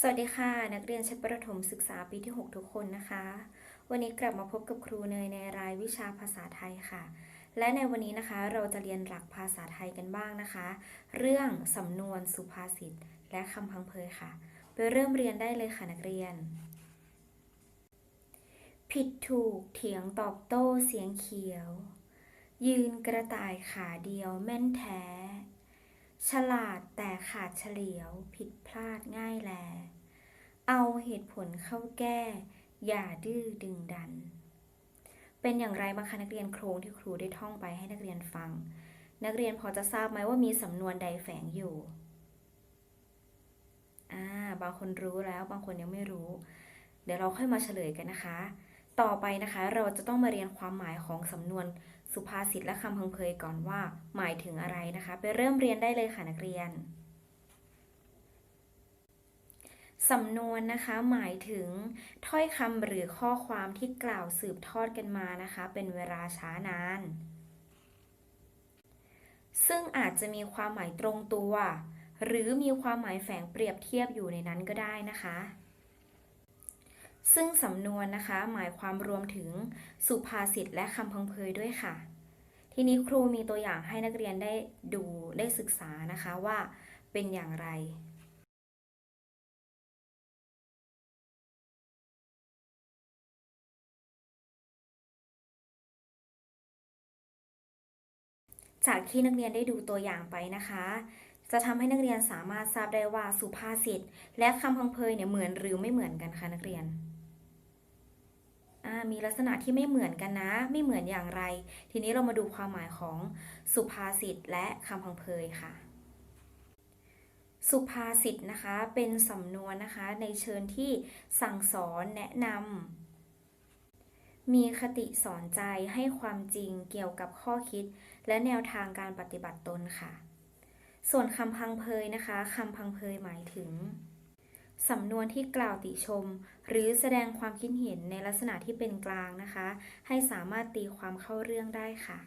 สวัสดีค่ะ นักเรียนชั้นประถมศึกษาปีที่ 6 ทุกคนนะคะ วันนี้กลับมาพบกับครูเนยในรายวิชาภาษาไทยค่ะ และในวันนี้นะคะเราจะเรียนหลักภาษาไทยกันบ้างนะคะ เรื่องสำนวนสุภาษิตและคำพังเพยค่ะ ไปเริ่มเรียนได้เลยค่ะนักเรียน ผิดถูกเถียงตอบโต้เสียงเขียว ยืนกระต่ายขาเดียวแม่นแท้ ฉลาดแต่ขาดเฉลียวผิดพลาดง่ายแล เอาเหตุผลเข้าแก้ อย่าดื้อดึงดัน เป็นอย่างไรบ้างคะนักเรียนโครงที่ครูได้ท่องไปให้นักเรียนฟัง นักเรียนพอจะทราบไหมว่ามีสำนวนใดแฝงอยู่อ่าบางคนรู้แล้วบางคนยังไม่รู้ เดี๋ยวเราค่อยมาเฉลยกันนะคะ ต่อไปนะคะเราจะต้องมาเรียนความหมายของสำนวน สุภาษิตและคำพังเพยก่อนว่า หมายถึงอะไรนะคะ ไปเริ่มเรียนได้เลยค่ะนักเรียน สำนวนนะคะ หมายถึงถ้อยคำหรือข้อความที่กล่าวสืบทอดกันมานะคะ เป็นเวลาช้านาน ซึ่งอาจจะมีความหมายตรงตัว หรือมีความหมายแฝงเปรียบเทียบอยู่ในนั้นก็ได้นะคะ ซึ่งสำนวนนะคะหมายความรวมถึงสุภาษิตและคำพังเพยด้วยค่ะ ทีนี้ครูมีตัวอย่างให้นักเรียนได้ดูได้ศึกษานะคะว่าเป็นอย่างไรจากที่นักเรียนได้ดูตัวอย่างไปนะคะ จะทำให้นักเรียนสามารถทราบได้ว่าสุภาษิตและคำพังเพยเนี่ยเหมือนหรือไม่เหมือนกันคะนักเรียน มีลักษณะที่ไม่เหมือนกันนะ ไม่เหมือนอย่างไร ทีนี้เรามาดูความหมายของสุภาษิตและคำพังเพยค่ะ สุภาษิตนะคะ เป็นสำนวนนะคะ ในเชิญที่สั่งสอนแนะนำมีคติสอนใจให้ความจริงเกี่ยวกับข้อคิด และแนวทางการปฏิบัติตนค่ะ ส่วนคำพังเพยนะคะคำพังเพยหมายถึง สำนวนที่กล่าวติชม หรือแสดงความคิดเห็นในลักษณะที่เป็นกลางนะคะ ให้สามารถตีความเข้าเรื่องได้ค่ะ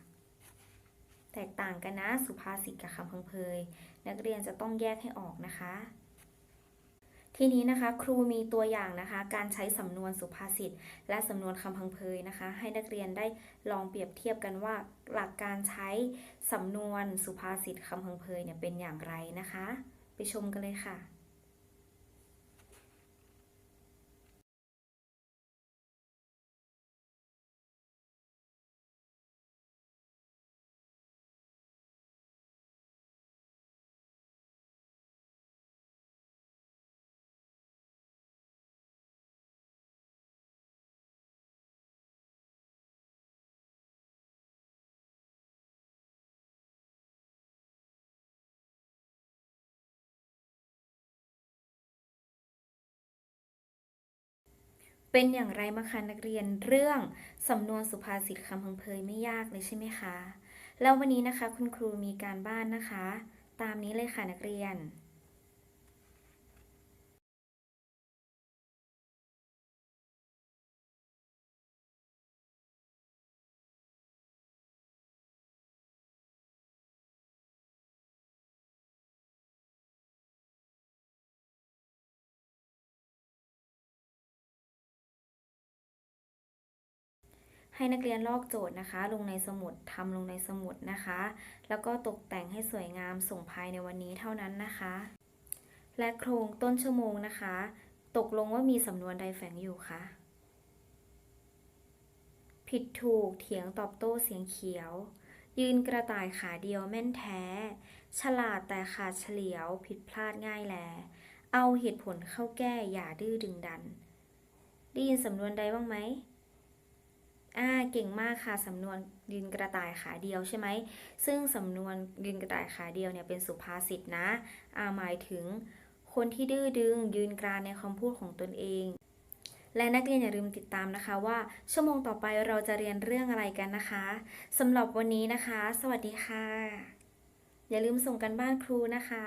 แตกต่างกันนะสุภาษิตกับคำพังเพยนักเรียนจะต้องแยกให้ออกนะคะ ทีนี้นะคะครูมีตัวอย่างนะคะ การใช้สำนวนสุภาษิตและสำนวนคำพังเพยนะคะ ให้นักเรียนได้ลองเปรียบเทียบกันว่าหลักการใช้สำนวนสุภาษิตคำพังเพยเนี่ยเป็นอย่างไรนะคะ ไปชมกันเลยค่ะ เป็นอย่างไรบ้างคะนักเรียนเรื่องสำนวนสุภาษิตคำพังเพยไม่ยากเลยใช่ไหมคะ แล้ววันนี้นะคะคุณครูมีการบ้านนะคะ ตามนี้เลยค่ะนักเรียน ให้นักเรียนลอกโจทย์นะคะ ลงในสมุดทำลงในสมุดนะคะ แล้วก็ตกแต่งให้สวยงามส่งภายในวันนี้เท่านั้นนะคะ และโครงต้นชั่วโมงนะคะ ตกลงว่ามีสำนวนใดแฝงอยู่คะผิดถูกเถียงตอบโต้เสียงเขียว ยืนกระต่ายขาเดียวแม่นแท้ ฉลาดแต่ขาดเฉลียว ผิดพลาดง่ายแล เอาเหตุผลเข้าแก้อย่าดื้อดึงดัน ได้ยินสำนวนใดบ้างไหม อ่าเก่งมากค่ะ สำนวนยืนกระต่ายขาเดียวใช่ไหม ซึ่งสำนวนยืนกระต่ายขาเดียวเนี่ยเป็นสุภาษิตนะอ่าหมายถึงคนที่ดื้อดึงยืนกรานในคำพูดของตนเอง และนักเรียนอย่าลืมติดตามนะคะว่า ชั่วโมงต่อไปเราจะเรียนเรื่องอะไรกันนะคะสำหรับวันนี้นะคะ สวัสดีค่ะ อย่าลืมส่งกันบ้านครูนะคะ